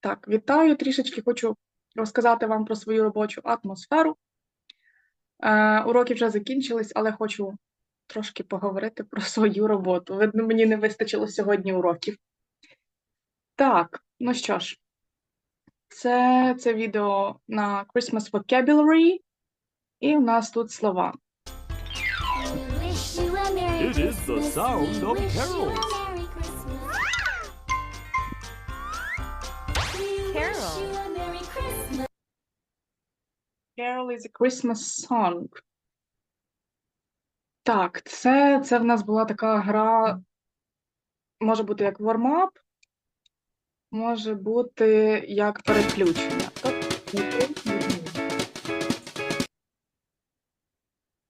Так, вітаю. Трішечки хочу розказати вам про свою робочу атмосферу. Е, уроки вже закінчились, але хочу трошки поговорити про свою роботу. Видно, мені не вистачило сьогодні уроків. Так, ну що ж, це, це відео на Christmas Vocabulary, і в нас тут слова. It is the sound of carols. Carol is a Christmas song. Так, це, це в нас була така гра, може бути як warm-up, може бути як переключення.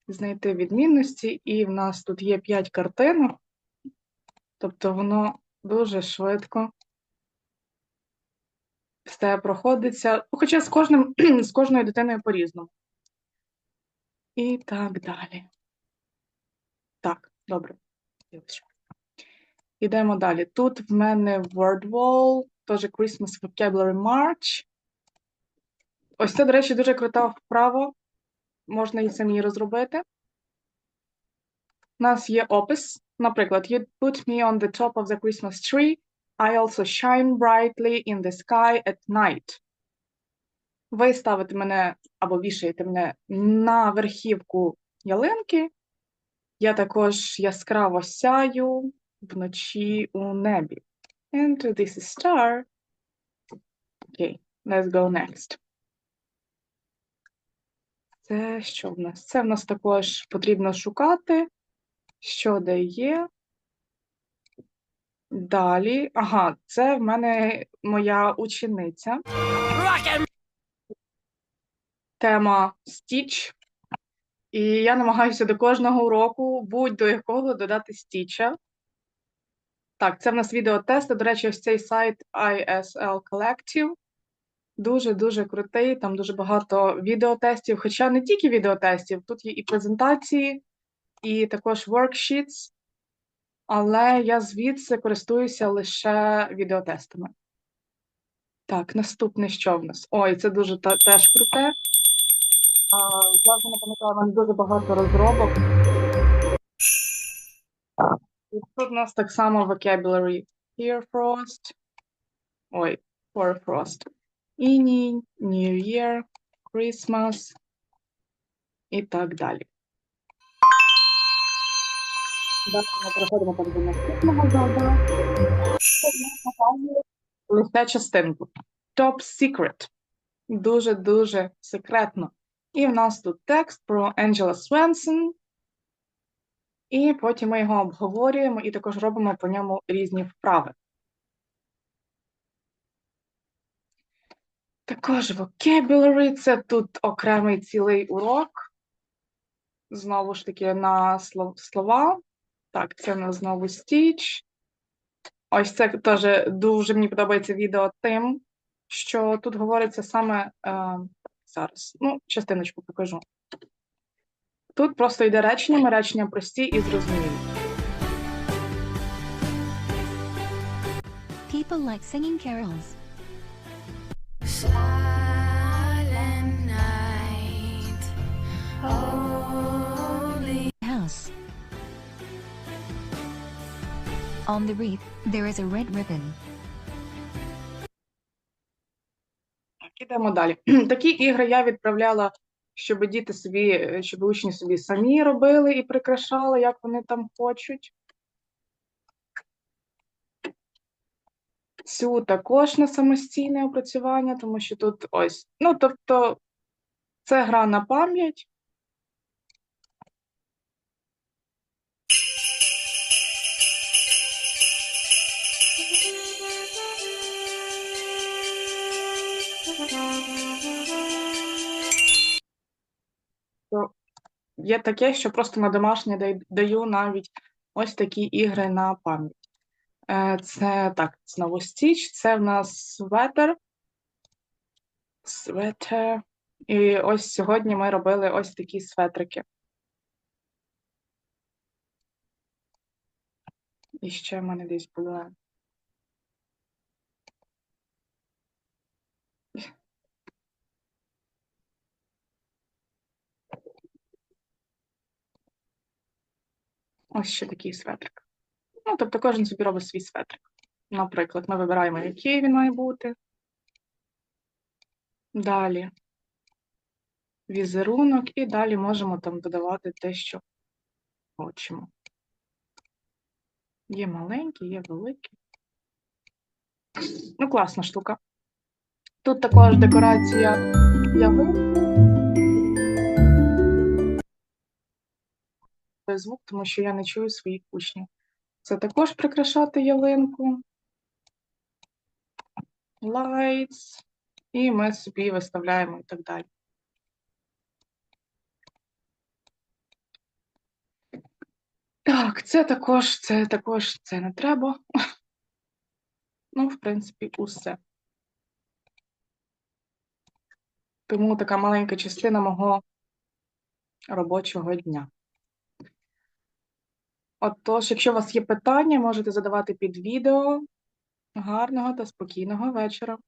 Знайти відмінності, і в нас тут є 5 картинок, тобто воно дуже швидко все проходиться, ну, хоча з кожним, з кожною дитиною по-різному. І так далі. Так, добре. Ідемо далі. Тут в мене word wall, теж Christmas Vocabulary March. Ось це, до речі, дуже крута вправа. Можна її самі розробити. У нас є опис. Наприклад, you put me on the top of the Christmas tree. I also shine brightly in the sky at night. Ви ставите мене або вішаєте мене на верхівку ялинки. Я також яскраво сяю вночі у небі. And this is star. Окей, let's go next. Це що в нас? Це в нас також потрібно шукати, що де є. Далі. Ага, це в мене моя учениця. Тема Stitch. І я намагаюся до кожного уроку, будь-до якого, додати стіча. Так, це в нас відеотести. До речі, ось цей сайт ISL Collective. Дуже-дуже крутий, там дуже багато відеотестів, хоча не тільки відеотестів, тут є і презентації, і також worksheets, але я звідси користуюся лише відеотестами. Так, наступне що в нас? Ой, це дуже та- теж круте. А, я вже не пам'ятаю, мене дуже багато розробок. І тут у нас так само vocabulary Frost. Ой, Frost. Інінь, New Year, Christmas і так далі. Далі ми переходимо так до наступного завдання. Лише частинку. Top Secret. Дуже-дуже секретно. І в нас тут текст про Енджела Свенсон. І потім ми його обговорюємо і також робимо по ньому різні вправи. Також vocabulary, це тут окремий цілий урок. Знову ж таки на слова. Так, це в нас знову Stitch. Ось це теж дуже мені подобається відео тим, що тут говориться саме е, зараз. Ну, частиночку покажу. Тут просто йде реченнями, речення прості і зрозумілі. People like singing carols. On the wreath, there is a red ribbon. Так, ідемо далі. Такі ігри я відправляла, щоб діти собі, щоб учні собі самі робили і прикрашали, як вони там хочуть. Цю також на самостійне опрацювання, тому що тут ось. Ну, тобто, це гра на пам'ять. Є таке, що просто на домашнє даю навіть ось такі ігри на пам'ять. Е, Це так, знову стіч, це в нас светер. Светер. І ось сьогодні ми робили ось такі светрики. І ще в мене десь було Ось ще такий светрик. Ну, тобто кожен собі робить свій светрик. Наприклад, ми вибираємо, який він має бути. Далі візерунок, і далі можемо там додавати те, що хочемо. Є маленькі, є великі. Ну, класна штука. Тут також декорація ялинки. Звук, тому що я не чую своїх учнів. Це також прикрашати ялинку. Lights. І ми собі виставляємо і так далі. Так, це також, це також, це не треба. Ну, в принципі, усе. Тому така маленька частина мого робочого дня. Отож, якщо у вас є питання, можете задавати під відео. Гарного та спокійного вечора.